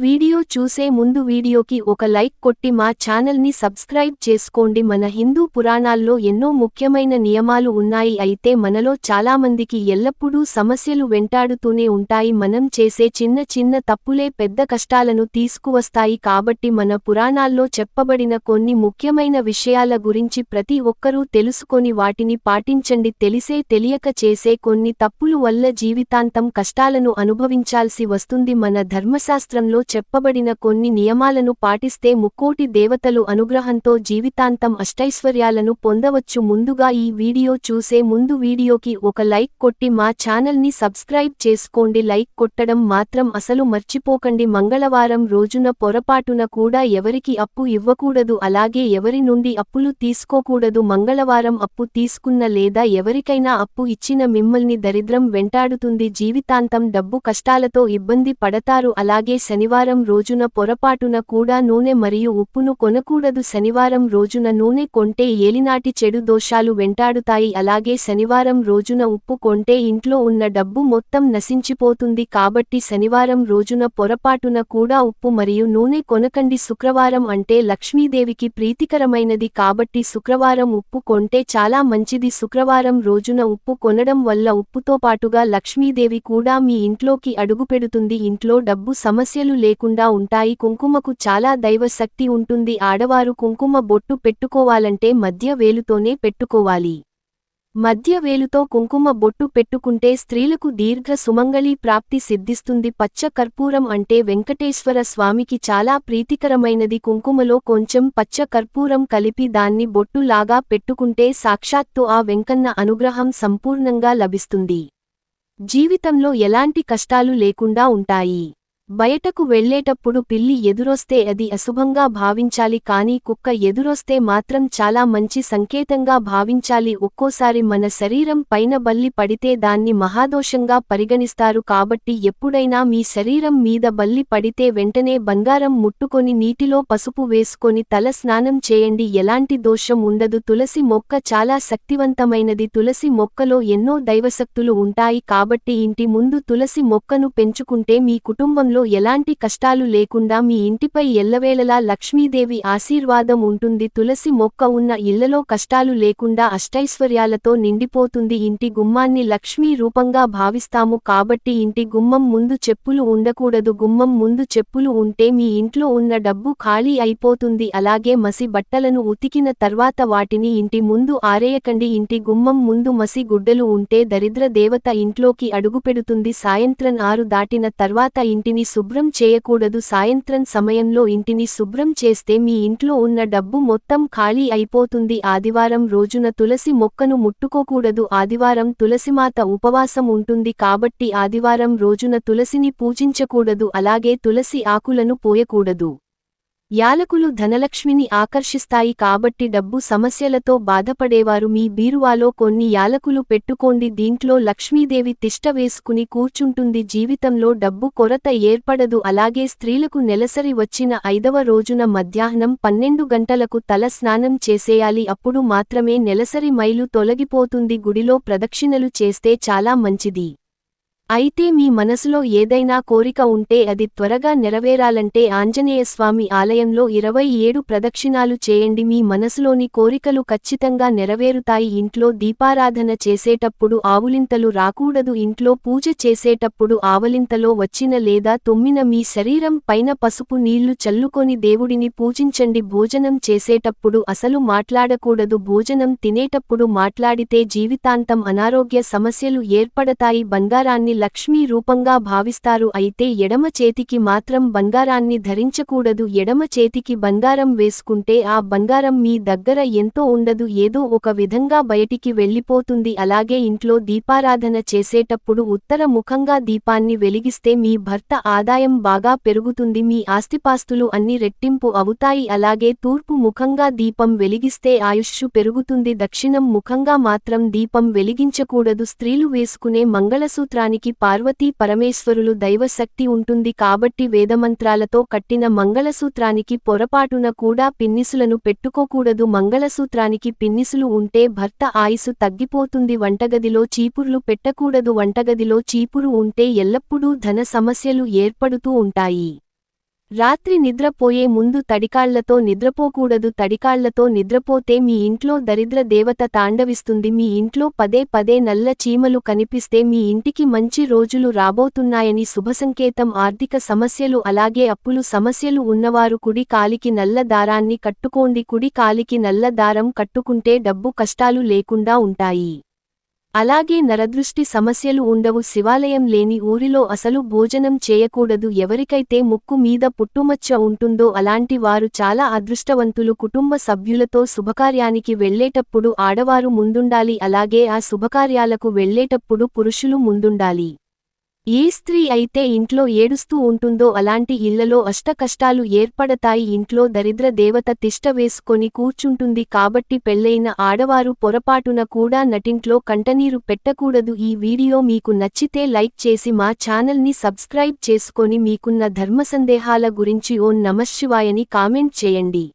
Video చూసే ముందు వీడియోకి ఒక లైక్ కొట్టి మా ఛానల్ని సబ్స్క్రైబ్ చేసుకోండి. మన హిందూ పురాణాల్లో ఎన్నో ముఖ్యమైన నియమాలు ఉన్నాయి. అయితే మనలో చాలామందికి ఎల్లప్పుడూ సమస్యలు వెంటాడుతూనే ఉంటాయి. మనం చేసే చిన్న చిన్న తప్పులే పెద్ద కష్టాలను తీసుకువస్తాయి. కాబట్టి మన పురాణాల్లో చెప్పబడిన కొన్ని ముఖ్యమైన విషయాల గురించి ప్రతి ఒక్కరూ తెలుసుకొని వాటిని పాటించండి. తెలిసే తెలియక చేసే కొన్ని తప్పులు వల్ల జీవితాంతం కష్టాలను అనుభవించాల్సి వస్తుంది. మన ధర్మశాస్త్రంలో చెప్పబడిన కొన్ని నియమాలను పాటిస్తే ముక్కోటి దేవతలు అనుగ్రహంతో జీవితాంతం అష్టైశ్వర్యాలను పొందవచ్చు. ముందుగా ఈ వీడియో చూసే ముందు వీడియోకి ఒక లైక్ కొట్టి మా ఛానల్ని సబ్స్క్రైబ్ చేసుకోండి. లైక్ కొట్టడం మాత్రం అసలు మర్చిపోకండి. మంగళవారం రోజున పొరపాటున కూడా ఎవరికి అప్పు ఇవ్వకూడదు. అలాగే ఎవరి నుండి అప్పులు తీసుకోకూడదు. మంగళవారం అప్పు తీసుకున్న లేదా ఎవరికైనా అప్పు ఇచ్చిన మిమ్మల్ని దరిద్రం వెంటాడుతుంది. జీవితాంతం డబ్బు కష్టాలతో ఇబ్బంది పడతారు. అలాగే శనివారం రోజున పొరపాటున కూడా నూనె మరియు ఉప్పును కొనకూడదు. శనివారం రోజున నూనె కొంటే ఏలినాటి చెడు దోషాలు వెంటాడుతాయి. అలాగే శనివారం రోజున ఉప్పు కొంటే ఇంట్లో ఉన్న డబ్బు మొత్తం నశించిపోతుంది. కాబట్టి శనివారం రోజున పొరపాటున కూడా ఉప్పు మరియు నూనె కొనకండి. శుక్రవారం అంటే లక్ష్మీదేవికి ప్రీతికరమైనది. కాబట్టి శుక్రవారం ఉప్పు కొంటే చాలా మంచిది. శుక్రవారం రోజున ఉప్పు కొనడం వల్ల ఉప్పుతో పాటుగా లక్ష్మీదేవి కూడా మీ ఇంట్లోకి అడుగుపెడుతుంది. ఇంట్లో డబ్బు సమస్యలు లేకుండా ఉంటాయి. కుంకుమకు చాలా దైవశక్తి ఉంటుంది. ఆడవారు కుంకుమ బొట్టు పెట్టుకోవాలంటే మధ్య వేలుతోనే పెట్టుకోవాలి. మధ్య వేలుతో కుంకుమ బొట్టు పెట్టుకుంటే స్త్రీలకు దీర్ఘ సుమంగళీ ప్రాప్తి సిద్ధిస్తుంది. పచ్చ కర్పూరం అంటే వెంకటేశ్వర స్వామికి చాలా ప్రీతికరమైనది. కుంకుమలో కొంచెం పచ్చ కర్పూరం కలిపి దాన్ని బొట్టులాగా పెట్టుకుంటే సాక్షాత్తు ఆ వెంకన్న అనుగ్రహం సంపూర్ణంగా లభిస్తుంది. జీవితంలో ఎలాంటి కష్టాలు లేకుండా ఉంటాయి. బయటకు వెళ్ళేటప్పుడు పిల్లి ఎదురొస్తే అది అశుభంగా భావించాలి కానీ కుక్క ఎదురొస్తే మాత్రం చాలా మంచి సంకేతంగా భావించాలి. ఒక్కోసారి మన శరీరం పైన బల్లి పడితే దాన్ని మహాదోషంగా పరిగణిస్తారు కాబట్టి ఎప్పుడైనా మీ శరీరం మీద బల్లి పడితే వెంటనే బంగారం ముట్టుకొని నీటిలో పసుపు వేసుకొని తల స్నానం చేయండి. ఎలాంటి దోషం ఉండదు. తులసి మొక్క చాలా శక్తివంతమైనది. తులసి మొక్కలో ఎన్నో దైవశక్తులు ఉంటాయి కాబట్టి ఇంటి ముందు తులసి మొక్కను పెంచుకుంటే మీ కుటుంబంలో ఎలాంటి కష్టాలు లేకుండా మీ ఇంటిపై ఎల్లవేళలా లక్ష్మీదేవి ఆశీర్వాదం ఉంటుంది. తులసి మొక్క ఉన్న ఇళ్ళలో కష్టాలు లేకుండా అష్టైశ్వర్యాలతో నిండిపోతుంది. ఇంటి గుమ్మాన్ని లక్ష్మీ రూపంగా భావిస్తాము కాబట్టి ఇంటి గుమ్మం ముందు చెప్పులు ఉండకూడదు. గుమ్మం ముందు చెప్పులు ఉంటే మీ ఇంట్లో ఉన్న డబ్బు ఖాళీ అయిపోతుంది. అలాగే మసి బట్టలను ఉతికిన తర్వాత వాటిని ఇంటి ముందు ఆరేయకండి. ఇంటి గుమ్మం ముందు మసి గుడ్డలు ఉంటే దరిద్ర దేవత ఇంట్లోకి అడుగుపెడుతుంది. సాయంత్రం ఆరు దాటిన తర్వాత ఇంటిని శుభ్రం చేయకూడదు. సాయంత్రం సమయంలో ఇంటిని శుభ్రం చేస్తే మీ ఇంట్లో ఉన్న డబ్బు మొత్తం ఖాళీ అయిపోతుంది. ఆదివారం రోజున తులసి మొక్కను ముట్టుకోకూడదు. ఆదివారం తులసిమాత ఉపవాసం ఉంటుంది కాబట్టి ఆదివారం రోజున తులసిని పూజించకూడదు. అలాగే తులసి ఆకులను పోయకూడదు. యాలకులు ధనలక్ష్మిని ఆకర్షిస్తాయి కాబట్టి డబ్బు సమస్యలతో బాధపడేవారు. మీ బీరువాలో కొన్ని యాలకులు పెట్టుకోండి. దీంట్లో లక్ష్మీదేవి తిష్ట వేసుకుని కూర్చుంటుంది. జీవితంలో డబ్బు కొరత ఏర్పడదు. అలాగే స్త్రీలకు నెలసరి వచ్చిన ఐదవ రోజున మధ్యాహ్నం పన్నెండు గంటలకు తల స్నానం చేసేయాలి. అప్పుడు మాత్రమే నెలసరి మైలు తొలగిపోతుంది. గుడిలో ప్రదక్షిణలు చేస్తే చాలా మంచిది. అయితే మీ మనసులో ఏదైనా కోరిక ఉంటే అది త్వరగా నెరవేరాలంటే ఆంజనేయస్వామి ఆలయంలో ఇరవై ఏడు ప్రదక్షిణాలు చేయండి. మీ మనసులోని కోరికలు ఖచ్చితంగా నెరవేరుతాయి. ఇంట్లో దీపారాధన చేసేటప్పుడు ఆవులింతలు రాకూడదు. ఇంట్లో పూజ చేసేటప్పుడు ఆవలింతలో వచ్చిన లేదా తుమ్మిన మీ శరీరం పైన పసుపు నీళ్ళు చల్లుకొని దేవుడిని పూజించండి. భోజనం చేసేటప్పుడు అసలు మాట్లాడకూడదు. భోజనం తినేటప్పుడు మాట్లాడితే జీవితాంతం అనారోగ్య సమస్యలు ఏర్పడతాయి. బంగారాన్ని లక్ష్మీ రూపంగా భావిస్తారు. అయితే ఎడమ చేతికి మాత్రం బంగారాన్ని ధరించకూడదు. ఎడమ చేతికి బంగారం వేసుకుంటే ఆ బంగారం మీ దగ్గర ఎంతో ఉండదు. ఏదో ఒక విధంగా బయటికి వెళ్ళిపోతుంది. అలాగే ఇంట్లో దీపారాధన చేసేటప్పుడు ఉత్తర ముఖంగా దీపాన్ని వెలిగిస్తే మీ భర్త ఆదాయం బాగా పెరుగుతుంది. మీ ఆస్తిపాస్తులు అన్ని రెట్టింపు అవుతాయి. అలాగే తూర్పు ముఖంగా దీపం వెలిగిస్తే ఆయుష్షు పెరుగుతుంది. దక్షిణం ముఖంగా మాత్రం దీపం వెలిగించకూడదు. స్త్రీలు వేసుకునే మంగళసూత్రానికి పార్వతీ పరమేశ్వరులు దైవశక్తి ఉంటుంది కాబట్టి వేదమంత్రాలతో కట్టిన మంగళసూత్రానికి పొరపాటున కూడా పిన్నిసులను పెట్టుకోకూడదు. మంగళసూత్రానికి పిన్నిసులు ఉంటే భర్త ఆయుసు తగ్గిపోతుంది. వంటగదిలో చీపుర్లు పెట్టకూడదు. వంటగదిలో చీపురు ఉంటే ఎల్లప్పుడూ ధన సమస్యలు ఏర్పడుతూ ఉంటాయి. రాత్రి నిద్రపోయే ముందు తడికాళ్ళతో నిద్రపోకూడదు తడికాళ్ళతో నిద్రపోతే మీ ఇంట్లో దరిద్ర దేవత తాండవిస్తుంది. మీ ఇంట్లో పదే పదే నల్ల చీమలు కనిపిస్తే మీ ఇంటికి మంచి రోజులు రాబోతున్నాయని శుభసంకేతం. ఆర్థిక సమస్యలు అలాగే అప్పులు సమస్యలు ఉన్నవారు కుడి కాలికి నల్ల దారాన్ని కట్టుకోండి. కుడి కాలికి నల్ల దారం కట్టుకుంటే డబ్బు కష్టాలు లేకుండా ఉంటాయి. అలాగే నరదృష్టి సమస్యలు ఉండవు. శివాలయం లేని ఊరిలో అసలు భోజనం చేయకూడదు. ఎవరికైతే ముక్కు మీద పుట్టుమచ్చ ఉంటుందో అలాంటి వారు చాలా అదృష్టవంతులు. కుటుంబ సభ్యులతో శుభకార్యానికి వెళ్ళేటప్పుడు ఆడవారు ముందుండాలి. అలాగే ఆ శుభకార్యాలకు వెళ్ళేటప్పుడు పురుషులు ముందుండాలి. ఏ స్త్రీ అయితే ఇంట్లో ఏడుస్తూ ఉంటుందో అలాంటి ఇళ్ళలో అష్టకష్టాలు ఏర్పడతాయి. ఇంట్లో దరిద్ర దేవత తిష్ట వేసుకొని కూర్చుంటుంది కాబట్టి పెళ్ళైన ఆడవారు పొరపాటున కూడా నటింట్లో కంటనీరు పెట్టకూడదు. ఈ వీడియో మీకు నచ్చితే లైక్ చేసి మా ఛానల్ని సబ్స్క్రైబ్ చేసుకొని మీకున్న ధర్మసందేహాల గురించి ఓం నమశివాయని కామెంట్ చేయండి.